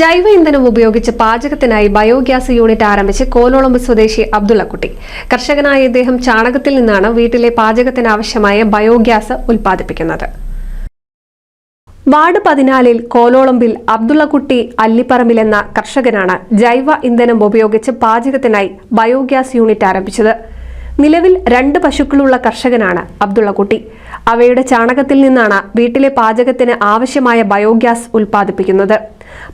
ജൈവ ഇന്ധനം ഉപയോഗിച്ച് പാചകത്തിനായി ബയോഗ്യാസ് യൂണിറ്റ് ആരംഭിച്ച് കോലോളമ്പ് സ്വദേശി അബ്ദുള്ളക്കുട്ടി. കർഷകനായ ഇദ്ദേഹം ചാണകത്തിൽ നിന്നാണ് വീട്ടിലെ പാചകത്തിന് ആവശ്യമായ ബയോഗ്യാസ് ഉൽപ്പാദിപ്പിക്കുന്നത്. വാർഡ് പതിനാലിൽ കോലോളമ്പിൽ അബ്ദുള്ളക്കുട്ടി അല്ലിപ്പറമ്പിൽ എന്ന കർഷകനാണ് ജൈവ ഇന്ധനം ഉപയോഗിച്ച് പാചകത്തിനായി ബയോഗ്യാസ് യൂണിറ്റ് ആരംഭിച്ചത്. നിലവിൽ രണ്ട് പശുക്കളുള്ള കർഷകനാണ് അബ്ദുള്ളക്കുട്ടി. അവയുടെ ചാണകത്തിൽ നിന്നാണ് വീട്ടിലെ പാചകത്തിന് ആവശ്യമായ ബയോഗ്യാസ് ഉൽപ്പാദിപ്പിക്കുന്നത്.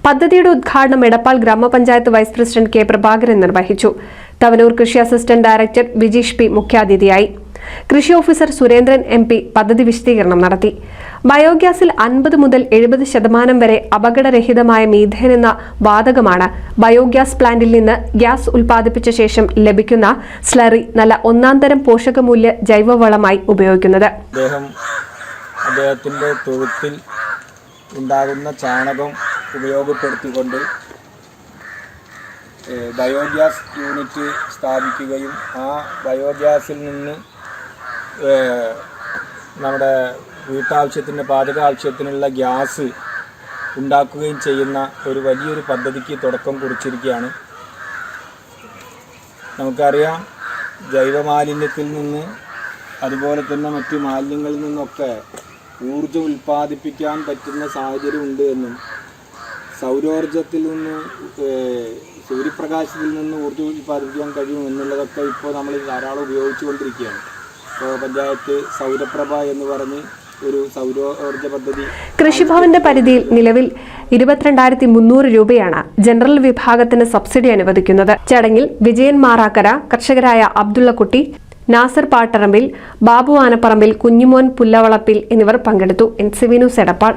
പദ്ധതിയുടെ ഉദ്ഘാടനം എടപ്പാൾ ഗ്രാമപഞ്ചായത്ത് വൈസ് പ്രസിഡന്റ് കെ പ്രഭാകരൻ നിർവഹിച്ചു. തവനൂർ കൃഷി അസിസ്റ്റന്റ് ഡയറക്ടർ വിജീഷ് പി മുഖ്യാതിഥിയായി. കൃഷി ഓഫീസർ സുരേന്ദ്രൻ എം പി പദ്ധതി വിശദീകരണം നടത്തി. ബയോഗ്യാസിൽ അൻപത് മുതൽ എഴുപത് ശതമാനം വരെ അപകടരഹിതമായ മീഥേൻ എന്ന വാതകമാണ് ബയോഗ്യാസ് പ്ലാന്റിൽ നിന്ന് ഗ്യാസ് ഉൽപ്പാദിപ്പിച്ച ശേഷം ലഭിക്കുന്ന സ്ലറി നല്ല ഒന്നാം തരം പോഷകമൂല്യ ജൈവവളമായി ഉപയോഗിക്കുന്നത്. അദ്ദേഹം അദ്ദേഹത്തിന്റെ തൊഴുത്തിൽ ഉണ്ടാകുന്ന ചാണകം ഉപയോഗപ്പെടുത്തിക്കൊണ്ട് ബയോഗ്യാസ് യൂണിറ്റ് സ്ഥാപിക്കുകയും ആ ബയോഗ്യാസിൽ നിന്ന് നമ്മുടെ വീട്ടാവശ്യത്തിന് പാചക ആവശ്യത്തിനുള്ള ഗ്യാസ് ഉണ്ടാക്കുകയും ചെയ്യുന്ന ഒരു വലിയൊരു പദ്ധതിക്ക് തുടക്കം കുറിച്ചിരിക്കുകയാണ്. നമുക്കറിയാം ജൈവമാലിന്യത്തിൽ നിന്ന് അതുപോലെ തന്നെ മറ്റ് മാലിന്യങ്ങളിൽ നിന്നൊക്കെ ഊർജം ഉൽപ്പാദിപ്പിക്കാൻ പറ്റുന്ന സാഹചര്യം ഉണ്ട് എന്നും സൗരോർജത്തിൽ നിന്ന് സൂര്യപ്രകാശത്തിൽ നിന്ന് ഊർജം ഉൽപ്പാദിപ്പിക്കാൻ കഴിയും എന്നുള്ളതൊക്കെ ഇപ്പോൾ നമ്മൾ ധാരാളം ഉപയോഗിച്ചുകൊണ്ടിരിക്കുകയാണ്. പഞ്ചായത്ത് സൗരപ്രഭ എന്ന് പറഞ്ഞ് ഒരു സൗരോർജ പദ്ധതി കൃഷിഭവന്റെ പരിധിയിൽ നിലവിൽ ഇരുപത്തിരണ്ടായിരത്തി മുന്നൂറ് രൂപയാണ് ജനറൽ വിഭാഗത്തിന് സബ്സിഡി അനുവദിക്കുന്നത്. ചടങ്ങിൽ വിജയൻ മാറാക്കര കർഷകരായ അബ്ദുള്ളക്കുട്ടി നാസർ പാട്ടറമ്പിൽ ബാബു ആനപ്പറമ്പിൽ കുഞ്ഞുമോൻ പുല്ലവളപ്പിൽ എന്നിവർ പങ്കെടുത്തു. N C Vinu news Edappal.